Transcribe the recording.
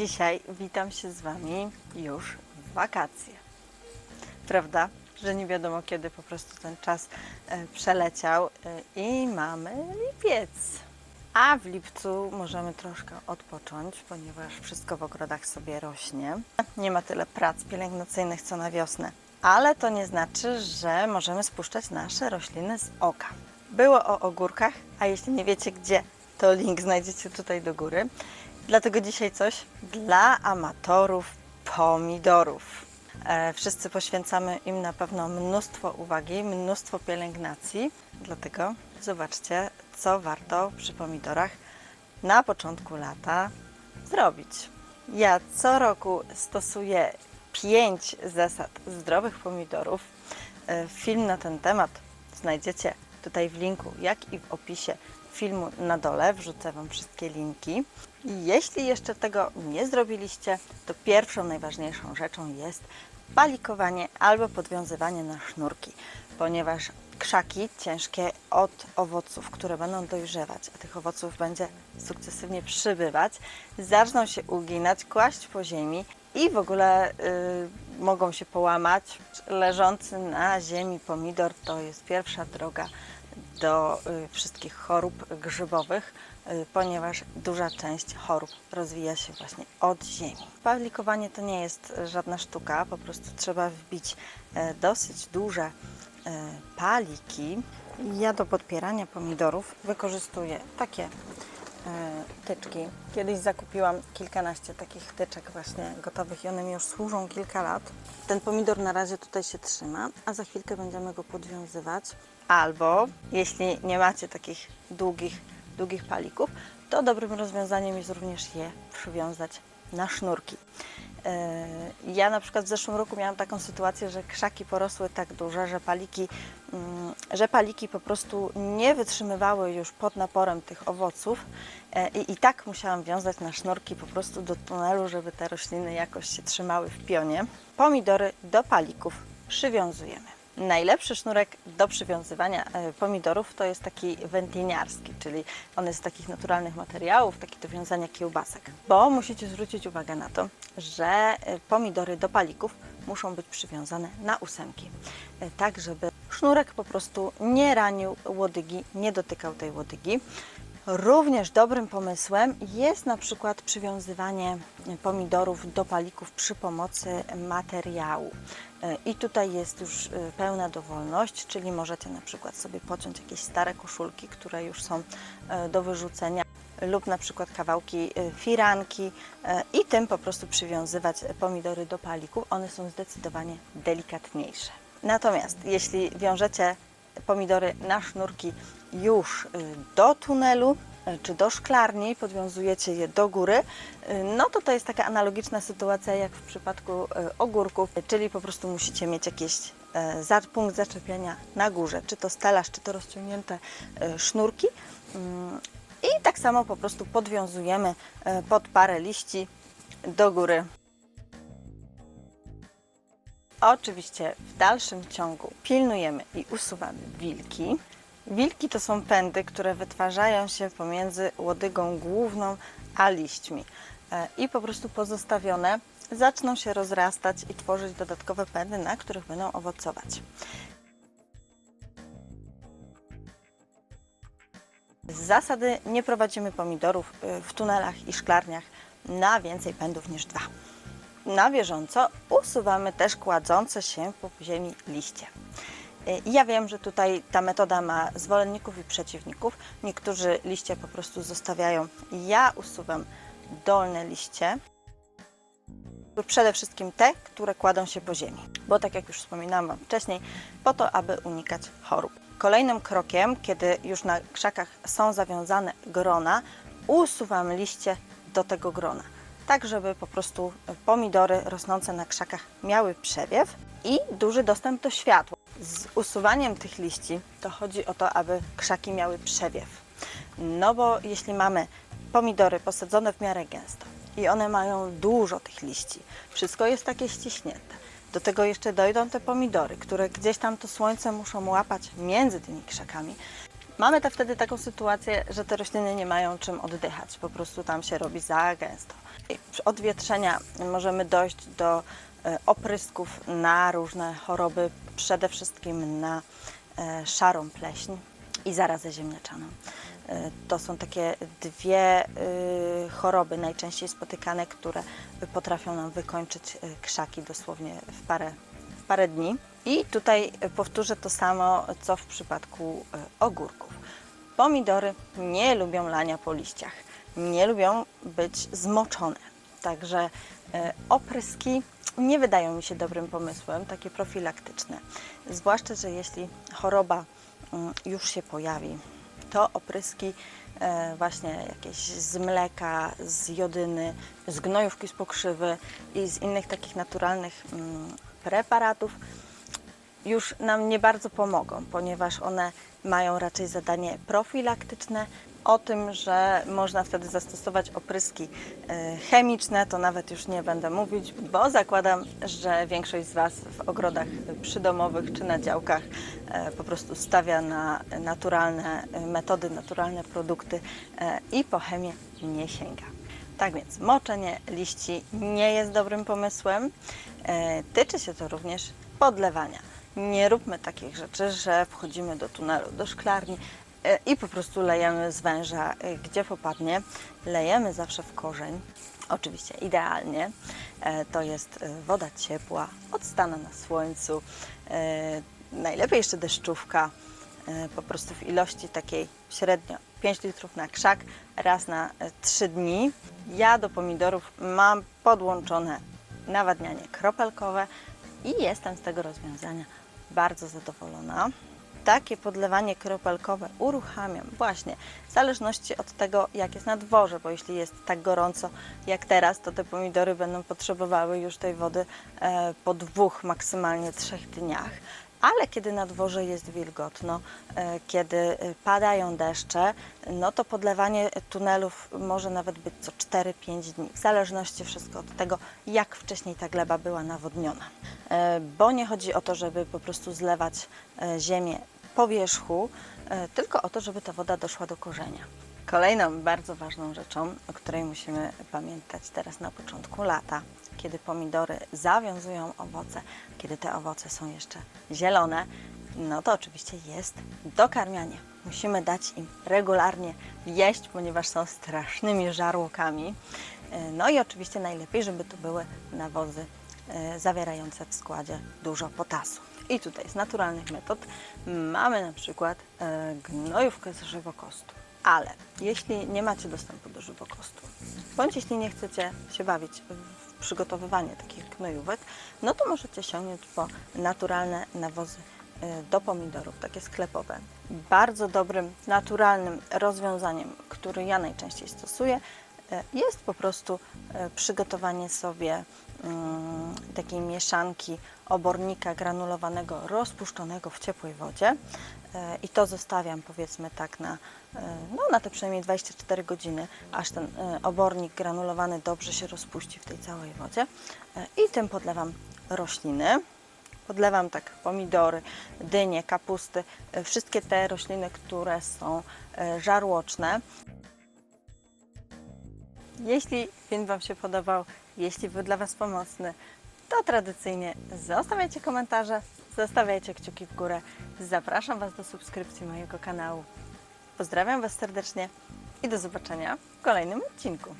Dzisiaj witam się z Wami już w wakacje. Prawda, że nie wiadomo kiedy po prostu ten czas e, przeleciał e, i mamy lipiec. A w lipcu możemy troszkę odpocząć, ponieważ wszystko w ogrodach sobie rośnie. Nie ma tyle prac pielęgnacyjnych co na wiosnę. Ale to nie znaczy, że możemy spuszczać nasze rośliny z oka. Było o ogórkach, a jeśli nie wiecie gdzie, to link znajdziecie tutaj do góry. Dlatego dzisiaj coś dla amatorów pomidorów. E, Wszyscy poświęcamy im na pewno mnóstwo uwagi, mnóstwo pielęgnacji. Dlatego zobaczcie, co warto przy pomidorach na początku lata zrobić. Ja co roku stosuję pięć zasad zdrowych pomidorów. E, Film na ten temat znajdziecie tutaj w linku, jak i w opisie filmu na dole. Wrzucę Wam wszystkie linki. I jeśli jeszcze tego nie zrobiliście, to pierwszą najważniejszą rzeczą jest palikowanie albo podwiązywanie na sznurki, ponieważ krzaki ciężkie od owoców, które będą dojrzewać, a tych owoców będzie sukcesywnie przybywać, zaczną się uginać, kłaść po ziemi i w ogóle y, mogą się połamać. Leżący na ziemi pomidor to jest pierwsza droga do y, wszystkich chorób grzybowych, y, ponieważ duża część chorób rozwija się właśnie od ziemi. Palikowanie to nie jest żadna sztuka, po prostu trzeba wbić dosyć duże paliki. Ja do podpierania pomidorów wykorzystuję takie tyczki. Kiedyś zakupiłam kilkanaście takich tyczek właśnie gotowych i one mi już służą kilka lat. Ten pomidor na razie tutaj się trzyma, a za chwilkę będziemy go podwiązywać. Albo jeśli nie macie takich długich, długich palików, to dobrym rozwiązaniem jest również je przywiązać na sznurki. E, Ja na przykład w zeszłym roku miałam taką sytuację, że krzaki porosły tak duże, że paliki, mm, że paliki po prostu nie wytrzymywały już pod naporem tych owoców e, i, i tak musiałam wiązać na sznurki po prostu do tunelu, żeby te rośliny jakoś się trzymały w pionie. Pomidory do palików przywiązujemy. Najlepszy sznurek do przywiązywania e, pomidorów to jest taki wędliniarski, czyli on jest z takich naturalnych materiałów, taki do wiązania kiełbasek. Bo musicie zwrócić uwagę na to, że e, pomidory do palików muszą być przywiązane na ósemki, e, tak żeby sznurek po prostu nie ranił łodygi, nie dotykał tej łodygi. Również dobrym pomysłem jest na przykład przywiązywanie pomidorów do palików przy pomocy materiału. E, I tutaj jest już e, pełna dowolność, czyli możecie na przykład sobie pociąć jakieś stare koszulki, które już są e, do wyrzucenia lub na przykład kawałki firanki i tym po prostu przywiązywać pomidory do palików. One są zdecydowanie delikatniejsze. Natomiast jeśli wiążecie pomidory na sznurki już y, do tunelu y, czy do szklarni, podwiązujecie je do góry, y, no to to jest taka analogiczna sytuacja jak w przypadku ogórków, czyli po prostu musicie mieć jakiś punkt zaczepienia na górze, czy to stelaż, czy to rozciągnięte sznurki. Mm, I tak samo po prostu podwiązujemy pod parę liści do góry. Oczywiście w dalszym ciągu pilnujemy i usuwamy wilki. Wilki to są pędy, które wytwarzają się pomiędzy łodygą główną a liśćmi E, i po prostu pozostawione zaczną się rozrastać i tworzyć dodatkowe pędy, na których będą owocować. Z zasady nie prowadzimy pomidorów y, w tunelach i szklarniach na więcej pędów niż dwa. Na bieżąco usuwamy też kładzące się po ziemi liście. Y, Ja wiem, że tutaj ta metoda ma zwolenników i przeciwników. Niektórzy liście po prostu zostawiają. Ja usuwam dolne liście. Przede wszystkim te, które kładą się po ziemi, bo tak jak już wspominałam Wam wcześniej, po to, aby unikać chorób. Kolejnym krokiem, kiedy już na krzakach są zawiązane grona, usuwam liście do tego grona, tak żeby po prostu pomidory rosnące na krzakach miały przewiew i duży dostęp do światła. Z usuwaniem tych liści to chodzi o to, aby krzaki miały przewiew. No bo jeśli mamy pomidory posadzone w miarę gęsto i one mają dużo tych liści, wszystko jest takie ściśnięte. Do tego jeszcze dojdą te pomidory, które gdzieś tam to słońce muszą łapać między tymi krzakami. Mamy te wtedy taką sytuację, że te rośliny nie mają czym oddychać, po prostu tam się robi za gęsto. Przy odwietrzenia możemy dojść do e, oprysków na różne choroby, przede wszystkim na e, szarą pleśń i zarazę ziemniaczaną. E, To są takie dwie choroby najczęściej spotykane, które potrafią nam wykończyć krzaki dosłownie w parę, w parę dni. I tutaj y, powtórzę to samo, co w przypadku y, ogórków. Pomidory nie lubią lania po liściach, nie lubią być zmoczone. Także e, opryski nie wydają mi się dobrym pomysłem, takie profilaktyczne. Zwłaszcza, że jeśli choroba mm, już się pojawi, to opryski e, właśnie jakieś z mleka, z jodyny, z gnojówki z pokrzywy i z innych takich naturalnych mm, preparatów już nam nie bardzo pomogą, ponieważ one mają raczej zadanie profilaktyczne. O tym, że można wtedy zastosować opryski e, chemiczne, to nawet już nie będę mówić, bo zakładam, że większość z Was w ogrodach przydomowych czy na działkach e, po prostu stawia na naturalne e, metody, naturalne produkty i po chemię nie sięga. Tak więc moczenie liści nie jest dobrym pomysłem. Tyczy się to również podlewania. Nie róbmy takich rzeczy, że wchodzimy do tunelu, do szklarni e, i po prostu lejemy z węża, e, gdzie popadnie. Lejemy zawsze w korzeń. Oczywiście idealnie e, to jest woda ciepła, odstana na słońcu, najlepiej jeszcze deszczówka, po prostu w ilości takiej średnio 5 litrów na krzak raz na 3 dni. Ja do pomidorów mam podłączone nawadnianie kropelkowe i jestem z tego rozwiązania bardzo zadowolona. Takie podlewanie kropelkowe uruchamiam właśnie w zależności od tego, jak jest na dworze, bo jeśli jest tak gorąco jak teraz, to te pomidory będą potrzebowały już tej wody e, po dwóch, maksymalnie trzech dniach. Ale kiedy na dworze jest wilgotno, e, kiedy e, padają deszcze, no to podlewanie tunelów może nawet być co 4-5 dni, w zależności wszystko od tego, jak wcześniej ta gleba była nawodniona. E, Bo nie chodzi o to, żeby po prostu zlewać ziemię po wierzchu, tylko o to, żeby ta woda doszła do korzenia. Kolejną bardzo ważną rzeczą, o której musimy pamiętać teraz na początku lata, kiedy pomidory zawiązują owoce, kiedy te owoce są jeszcze zielone, no to oczywiście jest dokarmianie. Musimy dać im regularnie jeść, ponieważ są strasznymi żarłokami. E, No i oczywiście najlepiej, żeby to były nawozy e, zawierające w składzie dużo potasu. I tutaj z naturalnych metod mamy na przykład e, gnojówkę z żywokostu. Ale jeśli nie macie dostępu do żywokostu, bądź jeśli nie chcecie się bawić w przygotowywanie takich gnojówek, no to możecie sięgnąć po naturalne nawozy e, do pomidorów, takie sklepowe. Bardzo dobrym, naturalnym rozwiązaniem, który ja najczęściej stosuję, e, jest po prostu e, przygotowanie sobie takiej mieszanki obornika granulowanego, rozpuszczonego w ciepłej wodzie. E, I to zostawiam powiedzmy tak na, e, no, na te przynajmniej 24 godziny, aż ten e, obornik granulowany dobrze się rozpuści w tej całej wodzie. I tym podlewam rośliny. Podlewam tak pomidory, dynie, kapusty, wszystkie te rośliny, które są żarłoczne. Jeśli film Wam się podobał, jeśli był dla Was pomocny, to tradycyjnie zostawiajcie komentarze, zostawiajcie kciuki w górę. Zapraszam Was do subskrypcji mojego kanału. Pozdrawiam Was serdecznie i do zobaczenia w kolejnym odcinku.